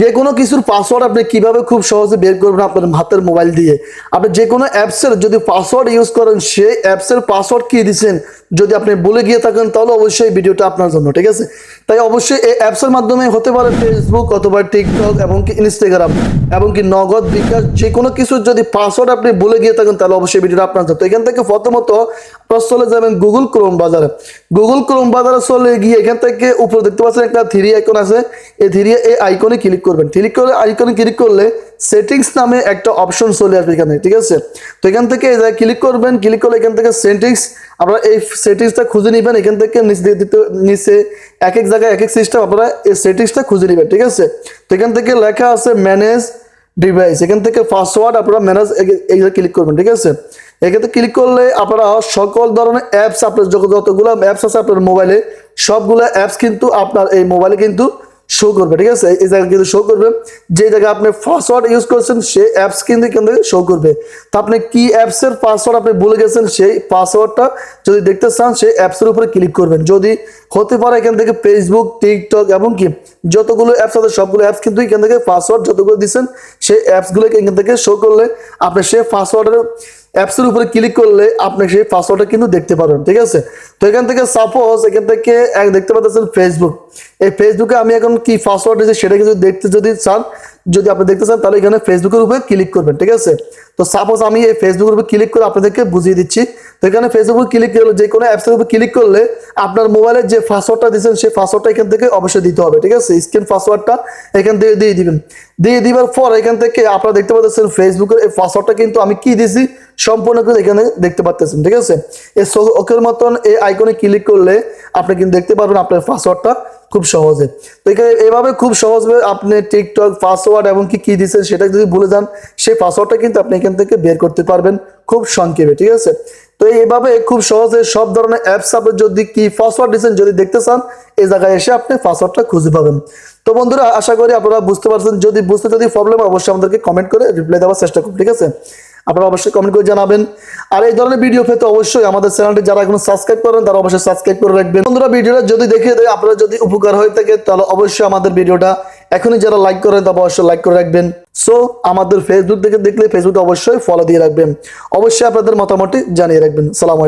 যে কোনো কিছুর পাসওয়ার্ড আপনি কীভাবে খুব সহজে বের করবেন আপনার হাতের মোবাইল দিয়ে। আপনি যে কোনো অ্যাপসের যদি পাসওয়ার্ড ইউজ করেন, সেই অ্যাপসের পাসওয়ার্ড কি দিচ্ছেন, যদি আপনি বলে গিয়ে থাকেন, তাহলে অবশ্যই ভিডিওটা আপনার জন্য, ঠিক আছে? তাই অবশ্যই এই অ্যাপসের মাধ্যমে হতে পারে ফেসবুক অথবা টিকটক এবং কি ইনস্টাগ্রাম এবং কি নগদ বিকাশ যে কোনো কিছুর যদি পাসওয়ার্ড আপনি ভুলে গিয়ে থাকেন, তাহলে অবশ্যই ভিডিওটা আপনার তো এখান থেকে প্রথমত চলে যাবেন গুগল ক্রোম বাজারে। গুগল ক্রোম বাজারে চলে গিয়ে এখান থেকে উপরে দেখতে পাচ্ছেন একটা থ্রি আইকন আছে। এই থ্রি এই আইকনে ক্লিক করবেন। ক্লিক করে আইকনে ক্লিক করলে সেটিংস নামে একটা অপশন চলে আসবে এখানে, ঠিক আছে? তো এখান থেকে ক্লিক করবেন ক্লিক করলে এখান থেকে সেটিংস আপনারা এই সেটিংসটা খুঁজে নেবেন, এখান থেকে নিচে দিতে এক এক জায়গায়, এক এক সিস্টেম আপনারা এই সেটিংসটা খুঁজে নেবেন, ঠিক আছে? তো এখান থেকে লেখা আছে ম্যানেজ ডিভাইস এখান থেকে পাসওয়ার্ড আপনারা ম্যানেজ এই ক্লিক করবেন, ঠিক আছে? এখানে ক্লিক করলে আপনারা সকল ধরনের অ্যাপস আপনার যত যতগুলো অ্যাপস আছে আপনার মোবাইলে সবগুলো অ্যাপস কিন্তু আপনার এই মোবাইলে কিন্তু শো করবে, ঠিক আছে? এই জায়গায় কিন্তু শো করবে। যে জায়গায় আপনি পাসওয়ার্ড ইউজ করছেন, সেই অ্যাপস কিন্তু এখান থেকে শো করবে। তো আপনি কি অ্যাপসের পাসওয়ার্ড আপনি ভুলে গেছেন, সেই পাসওয়ার্ডটা যদি দেখতে চান, সেই অ্যাপসের উপরে ক্লিক করবেন। যদি হতে পারে এখান থেকে ফেসবুক টিকটক এবং কি যতগুলো অ্যাপস আছে, সবগুলো অ্যাপস কিন্তু এখান থেকে পাসওয়ার্ড যতগুলো দিচ্ছেন সেই অ্যাপসগুলোকে এখান থেকে শো করলে আপনি সেই পাসওয়ার্ডের অ্যাপসের উপরে ক্লিক করলে আপনি সেই পাসওয়ার্ডটা কিন্তু দেখতে পারবেন, ঠিক আছে? তো এখান থেকে সাপোজ এখান থেকে দেখতে পাচ্ছেন ফেসবুক এই ফেসবুকে আমি এখন কি পাসওয়ার্ড আছে সেটা কিন্তু দেখতে যদি চান যদি আপনি দেখতে চান, তাহলে এখানে ফেসবুকের উপরে ক্লিক করবেন, ঠিক আছে? তো সাপোজ আমি এই ফেসবুকের উপর ক্লিক করে আপনাদেরকে বুঝিয়ে দিচ্ছি। তো এখানে ফেসবুক ক্লিক করলে, যে কোনো অ্যাপসের উপর ক্লিক করলে আপনার মোবাইলের যে পাসওয়ার্ডটা দিয়েছেন, সেই পাসওয়ার্ডটা এখান থেকে অবশ্যই দিতে হবে, ঠিক আছে? স্ক্রিন পাসওয়ার্ডটা এখান থেকে দিয়ে দিবেন। দিয়ে দিবার পর এখান থেকে আপনারা দেখতে পাচ্ছেন ফেসবুকের এই পাসওয়ার্ডটা কিন্তু আমি কি দিছি সম্পূর্ণ করে এখানে দেখতে পাচ্ছেন ঠিক আছে? এই ওকের মতন এই আইকনে ক্লিক করলে আপনি কিন্তু দেখতে পারবেন আপনার পাসওয়ার্ডটা খুব সহজে। তো এখানে এভাবে খুব সহজভাবে আপনি টিকটক পাসওয়ার্ড এবং কি কি দিচ্ছেন সেটা যদি ভুলে যান, সেই পাসওয়ার্ডটা কিন্তু আপনি এখান থেকে বের করতে পারবেন খুব সংক্ষেপে, ঠিক আছে? তো এইভাবে খুব সহজে সব ধরনের অ্যাপস আপনি যদি কি পাসওয়ার্ড দিচ্ছেন যদি দেখতে চান, এই জায়গায় এসে আপনি পাসওয়ার্ডটা খুঁজে পাবেন। তো বন্ধুরা, আশা করি আপনারা বুঝতে পারছেন। যদি বুঝতে যদি প্রবলেম অবশ্যই আমাদেরকে কমেন্ট করে রিপ্লাই দেওয়ার চেষ্টা করুন, ঠিক আছে? আপনারা অবশ্যই কমেন্ট করে জানাবেন। আর এই ধরনের ভিডিও পেতে অবশ্যই আমাদের চ্যানেলটি যারা এখনও সাবস্ক্রাইব করেন, তারা অবশ্যই সাবস্ক্রাইব করে রাখবেন। বন্ধুরা, ভিডিওটা যদি দেখে দেয়, আপনারা যদি উপকার হয়ে থাকে, তাহলে অবশ্যই আমাদের ভিডিওটা এখনই যারা লাইক করেন তারা অবশ্যই লাইক করে রাখবেন। সো আমাদের ফেসবুক থেকে দেখলে ফেসবুকে অবশ্যই ফলো দিয়ে রাখবেন। অবশ্যই আপনাদের মতামতটি জানিয়ে রাখবেন। সালাম